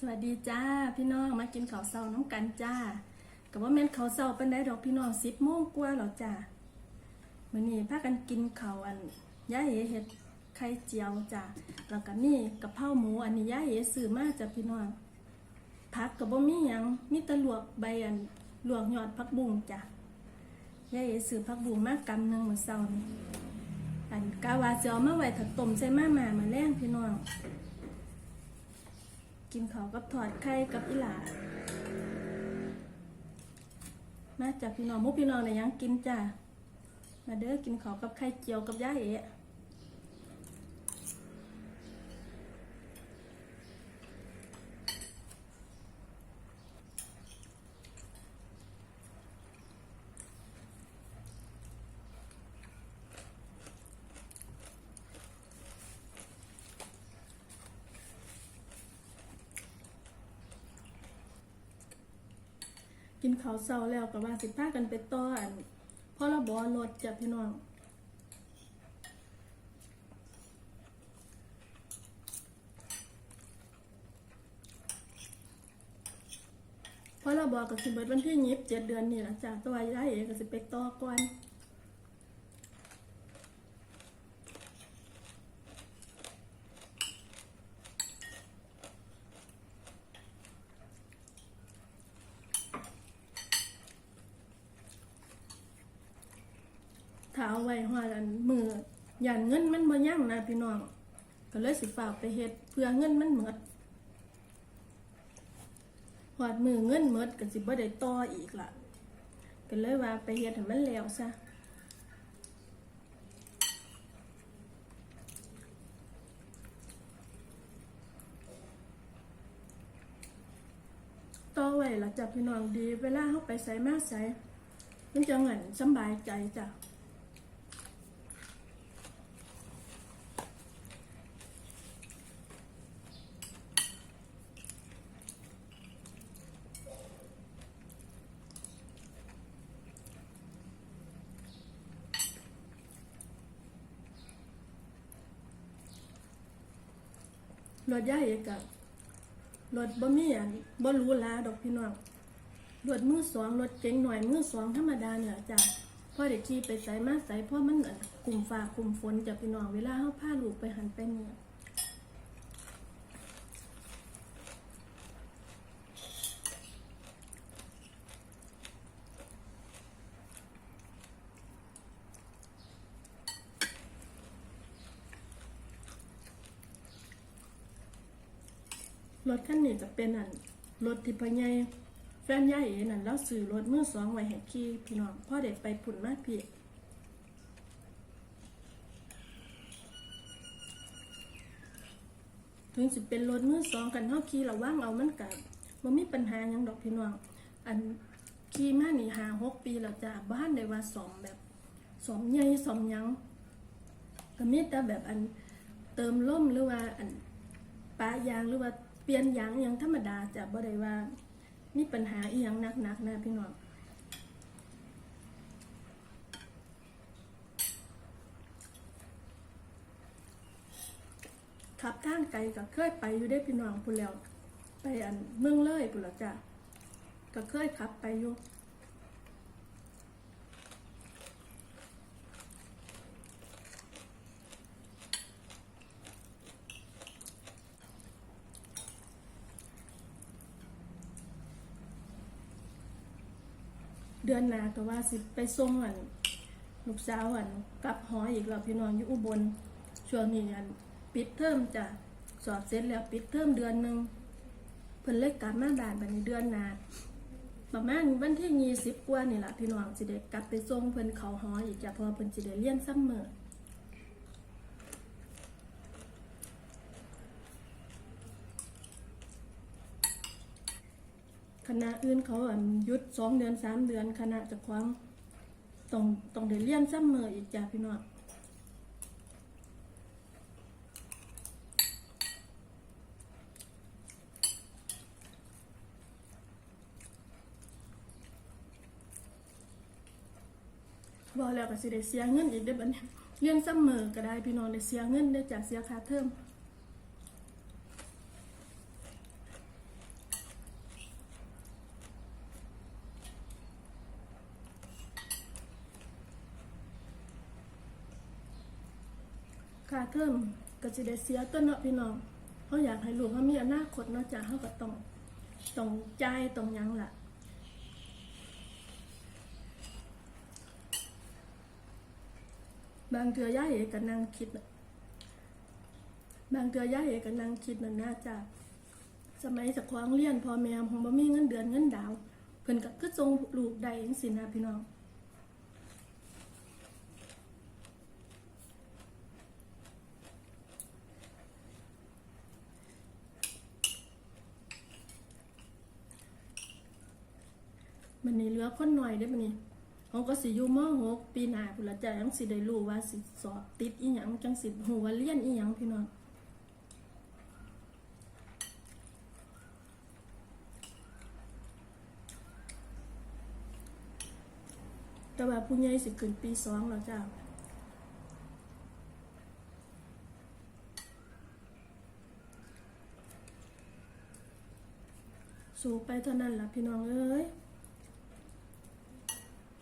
สวัสดีจ้าพี่น้องมากินข้าวเช้าน้ำกันจ้ากับว่าแม่นข้าวเช้าเป็นได้ดอกพี่น้องสิบโมงกว่าแล้วจ้ามื้อนี้พากันกินข้าวอันย่าเอ๋เฮ็ดไข่เจียวจ้าแล้วก็นี่กะเพราหมูอันนี้ย่าเอ๋ซื้อมาจ้ะพี่น้องผักก็บ่มีหยังมีต่ลวกใบอันลวกยอดผักบุ้งจ้ะย่าเอ๋ซื้อผักบุ้งมากกำหนึงมื้อเช้านี้อันกะว่าสิเอามาไว้ถ้าต้มใส่มามามาแล้งพี่น้อง กินข้ากับถอดไข่กับอีหลามาจากพี่น้องมุกพี่น้องเนี่ยยังกินจ้ามาเด้อกินข้ากับไข่เจียวกับย่าเอ๋ กินข้าวเช้าแล้วกับว่าสิพากันไปต้อนพอเราบอรถจ้ะพี่น้องพอเราบอกก็สิเบิดวันที่ยิบเจ็ดเดือนนี่หละจ้ะตัวย้ายเองก็สิไปต่อก่อน เอาไว้หอดอันมือยันเงินมันบ่ยั่งนะพี่น้องก็เลยสิฝากไปเฮ็ดเพื่อเงินมันหมดหอดมือเงินหมดก็สิบ่ได้ต่ออีกล่ะก็เลยว่าไปเฮ็ดให้มันแล้วซะต่อไว้ละจ้ะพี่น้องดี เวลาเฮาไปใส่มาใส่มันจะเงินสบายใจจ้ะ รถย่าเอกับรถบ่มีอะบ่รู้ลาดอกพี่น้องรถมือสองรถเก๋งหน่อยมือสองธรรมดาเนี่ยจ้ะพ่อเด็กขี่ไปใส่มาใส่พ่อมันอันกลุ่มฝากลุ่มฝนจ้ะพี่น้องเวลาเขาผ้าลูกไปหันไปเนี่ย รถคันนี้จะเป็นอันรถที่พ่อใหญ่แฟนย่าเอ๋นั่นแล้วซื้อรถมือสองไว้ให้ขี่พี่น้องพ่อเด็กไปพุ่นมาพี่ถึงสิเป็นรถมือสองกันเท่าขี่ระว่างเอามันกับมันมีปัญหายังดอกพี่น้อง อันขี่มาหนีหาหกปีแล้วจ้าบ้านได้ว่าสอมแบบสอมใหญ่สอมยังก็มีแต่แบบอันเติมล่มหรือว่าอันปะยางหรือว่า เปลี่ยนยางอหยังธรรมดาจ้ะบ่ได้ว่ามีปัญหาอีหยังหนักๆนะพี่น้องขับทางไกลก็เคยไปอยู่ได้พี่น้องพุ่นแล้ว ไปอันเมืองเลยพุ่นแล้วจ้ะก็เคยขับไปอยู่ เดือนหน้าก็ว่าสิไปส่งอันลูกสาวอันกลับหออีกแล้วพี่น้องอยู่อุบลช่วงนี้อันปิดเทอมจ้ะสอบเสร็จแล้วปิดเทอมเดือนหนึ่งเพิ่นเลยกลับมาบ้านบัดนี้เดือนหน้าประมาณวันที่ยี่สิบกว่านี่แหละพี่น้องสิเด็กกลับไปส่งเพิ่นเขาหออีกจ้ะเพราะเพิ่นสิเด็กเลี้ยนซัมเมอร์ คณะอื่นเขาอันหยุดสองเดือนสามเดือนคณะจะคว้ามต้องต้องได้เรียนซัมเมออีกจ้ะพี่น้องบอกแล้วก็สิได้เสียเงินอีกได้บัดเรียนซัมเมอก็ได้พี่น้องได้เสียเงินได้จากเสียค่าเทอม ค่าเทอมก็สิได้เสียต้นเนาะพี่น้องเขาอยากให้ลูกเขามีอนาคตเนาะจ้ะเขาก็ต้องต้องจ่ายต้องยังล่ะบางเทือย่าเอกก็นั่งคิดนะบางเทือย่าเอกก็นั่งคิดนั่นน่าจะสมัยจะคว้างเรียนพ่อแม่ของบ่มีเงินเดือนเงินดาว เพิ่นก็คือทรงลูกได้จังซี่นะพี่น้อง มันนี่เหลือคนหน่อยได้อมันนี่เขาก็สิอยู่ม .6 ปีหน้าพุ่นละจ้ะจังสิได้รู้ว่าสิสอบติดอีหยังจังสิฮู้ว่าเรียนอีหยังพี่น้องแต่ว่าผู้ใหญ่สิขึ้นปีสองแล้วจ้าสู้ไปเท่านั้นล่ะพี่น้องเอ้ย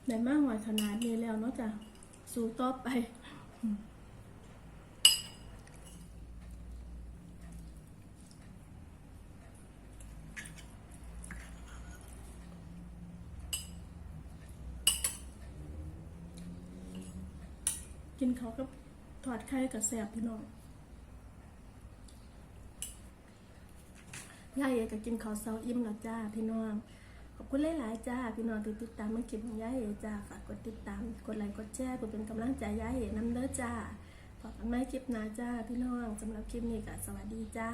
ได้มากหน่อยขนาดนี้แล้วเนาะจ้ะสู้ต่อไปกินเขากับถอดไข่กับแสบพี่น้องย่าเอก็กินข้าวเซาอิ่มแล้วจ้าพี่น้อง ขอบคุณหลายๆจ้าพี่น้องที่ติดตามมาคลิปของย่าเอจ้าฝากกดติดตามกดไลค์กดแชร์เพื่อเป็นกำลังใจย่าเอน้ำเด้อจ้าพบกันไม่คลิปหน้าจ้าพี่น้องสำหรับคลิปนี้ก็สวัสดีจ้า